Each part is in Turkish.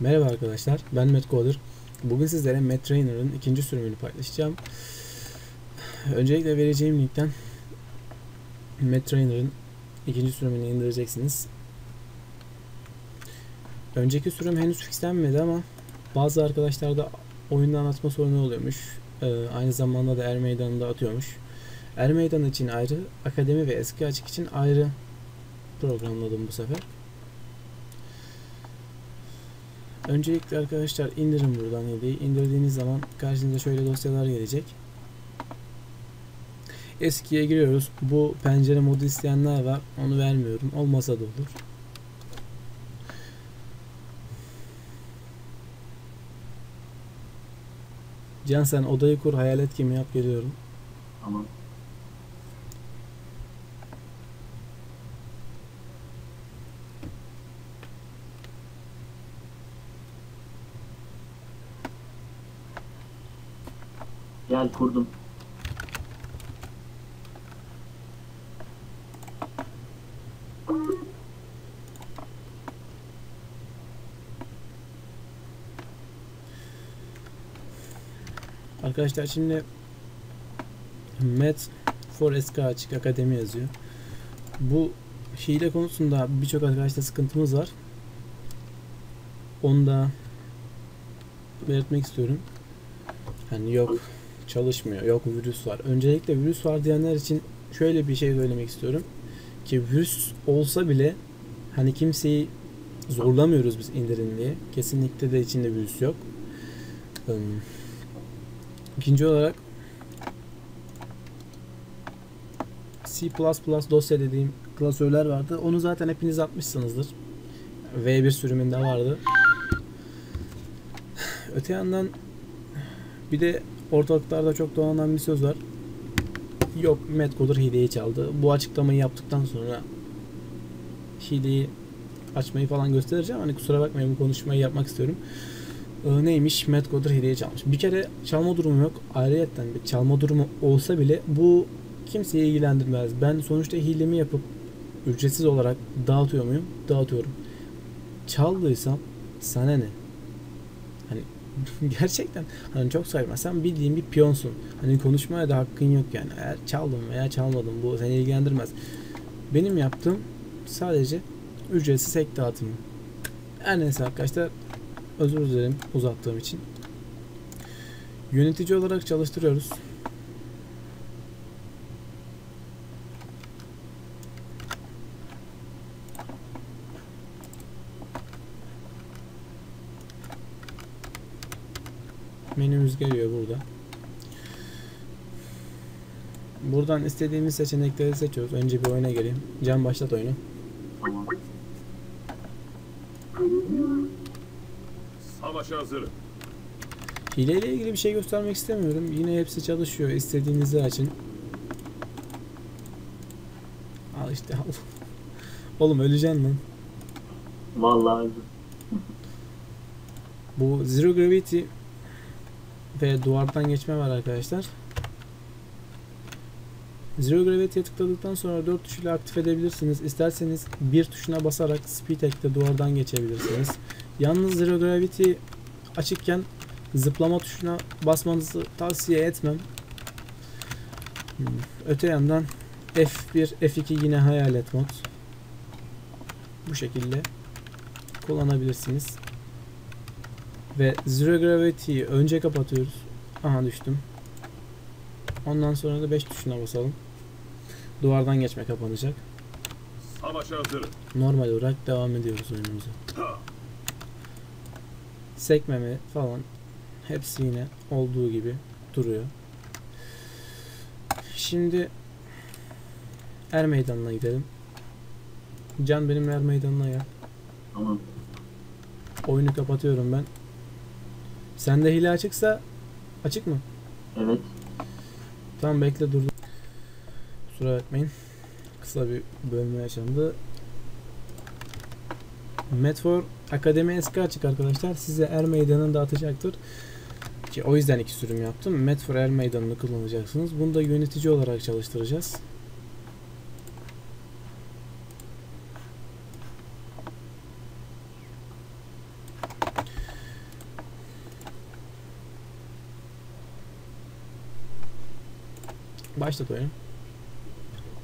Merhaba arkadaşlar, ben Matt Coder. Bugün sizlere Matt Trainer'ın ikinci sürümünü paylaşacağım. Öncelikle vereceğim linkten Matt Trainer'ın ikinci sürümünü indireceksiniz. Önceki sürüm henüz fixlenmedi ama bazı arkadaşlarda oyunda anlatma sorunu oluyormuş. Ee, aynı zamanda da Er Meydanı'nda atıyormuş. Er Meydanı için ayrı, Akademi ve Eski Açık için ayrı programladım bu sefer. Öncelikle arkadaşlar indirin buradan yediği. İndirdiğiniz zaman karşınıza şöyle dosyalar gelecek. Eskiye giriyoruz. Bu pencere modu isteyenler var. Onu vermiyorum. Olmasa da olur. Can sen odayı kur hayalet gibi yap geliyorum. Tamam. Gel kurdum. Arkadaşlar şimdi Met for eski açık akademi yazıyor. Bu hile konusunda birçok arkadaşta sıkıntımız var. Onu da belirtmek istiyorum. Hani yok çalışmıyor, yok virüs var. Öncelikle virüs var diyenler için şöyle bir şey söylemek istiyorum. Ki virüs olsa bile hani kimseyi zorlamıyoruz biz indirin diye. Kesinlikle de içinde virüs yok. İkinci olarak C++ dosya dediğim klasörler vardı. Onu zaten hepiniz atmışsınızdır. V1 sürümünde vardı. Öte yandan bir de ortalıklarda çok dolanan bir söz var. Yok Metcoder hileyi çaldı. Bu açıklamayı yaptıktan sonra hileyi açmayı falan göstereceğim. Hani kusura bakmayın bu konuşmayı yapmak istiyorum. Ee, neymiş? Metcoder hileyi çalmış. Bir kere çalma durumu yok. Ayrıyetten bir çalma durumu olsa bile bu kimseyi ilgilendirmez. Ben sonuçta hilemi yapıp ücretsiz olarak dağıtıyor muyum? Dağıtıyorum. Çaldıysam sana ne? Hani gerçekten hani çok saçma. Sen bildiğin bir piyonsun. Hani konuşmaya da hakkın yok yani. Eğer çaldım veya çalmadım bu seni ilgilendirmez. Benim yaptığım sadece ücretsiz ek dağıtımı. Her neyse arkadaşlar özür dilerim uzattığım için. Yönetici olarak çalıştırıyoruz. Menümüz geliyor burada. Buradan istediğimiz seçenekleri seçiyoruz. Önce bir oyuna geleyim. Can başlat oyunu. Tamam. Savaşa hazırım. Hile ile ilgili bir şey göstermek istemiyorum. Yine hepsi çalışıyor. İstediğinizi açın. Al işte al. Oğlum öleceksin lan. Vallahi. Bu Zero Gravity ve duvardan geçme var arkadaşlar. Zero Gravity'ye tıkladıktan sonra 4 tuşuyla aktif edebilirsiniz. İsterseniz bir tuşuna basarak Speed Hack'te duvardan geçebilirsiniz. Yalnız Zero Gravity açıkken zıplama tuşuna basmanızı tavsiye etmem. Hmm, Öte yandan F1, F2 yine hayalet mod. Bu şekilde kullanabilirsiniz. Ve Zero Gravity'yi önce kapatıyoruz. Aha düştüm. Ondan sonra da 5 tuşuna basalım. Duvardan geçme kapanacak. Savaşa hazırım. Normal olarak devam ediyoruz oyunumuza. Sekmeme falan hepsi yine olduğu gibi duruyor. Şimdi Er Meydanı'na gidelim. Can benim Er Meydanı'na gel. Tamam. Oyunu kapatıyorum ben. Sende hile açıksa açık mı? Evet. Tamam bekle durdum. Kusura bakmayın. Kısa bir bölme yaşandı. Metfor Akademi eski açık arkadaşlar. Size Er Meydanı'nı dağıtacaktır. Ki o yüzden iki sürüm yaptım. Metfor Er Meydanı'nı kullanacaksınız. Bunu da yönetici olarak çalıştıracağız. Başlat oyunu.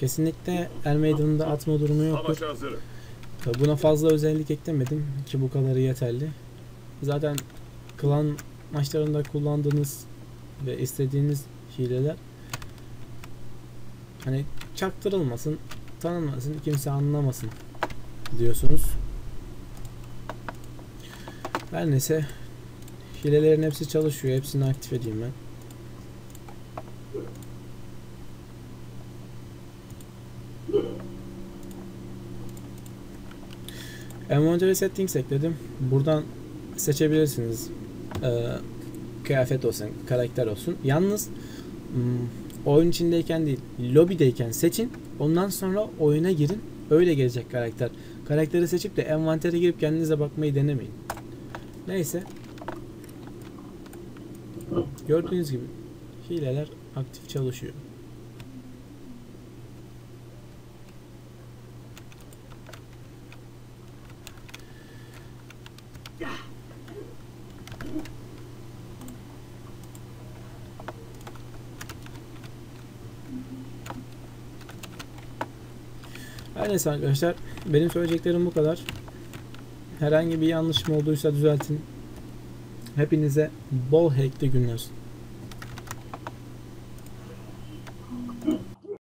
Kesinlikle el meydanında atma durumu yoktur. Buna fazla özellik eklemedim ki bu kadarı yeterli. Zaten klan maçlarında kullandığınız ve istediğiniz hileler hani çaktırılmasın, tanınmasın, kimse anlamasın diyorsunuz. Her neyse hilelerin hepsi çalışıyor. Hepsini aktif edeyim ben. Inventory settings ekledim. Buradan seçebilirsiniz. Ee, kıyafet olsun, karakter olsun. Yalnız hmm, oyun içindeyken değil, lobideyken seçin. Ondan sonra oyuna girin. Öyle gelecek karakter. Karakteri seçip de envantere girip kendinize bakmayı denemeyin. Neyse. Gördüğünüz gibi hileler aktif çalışıyor. Her neyse arkadaşlar benim söyleyeceklerim bu kadar. Herhangi bir yanlışım olduysa düzeltin. Hepinize bol hackli günler.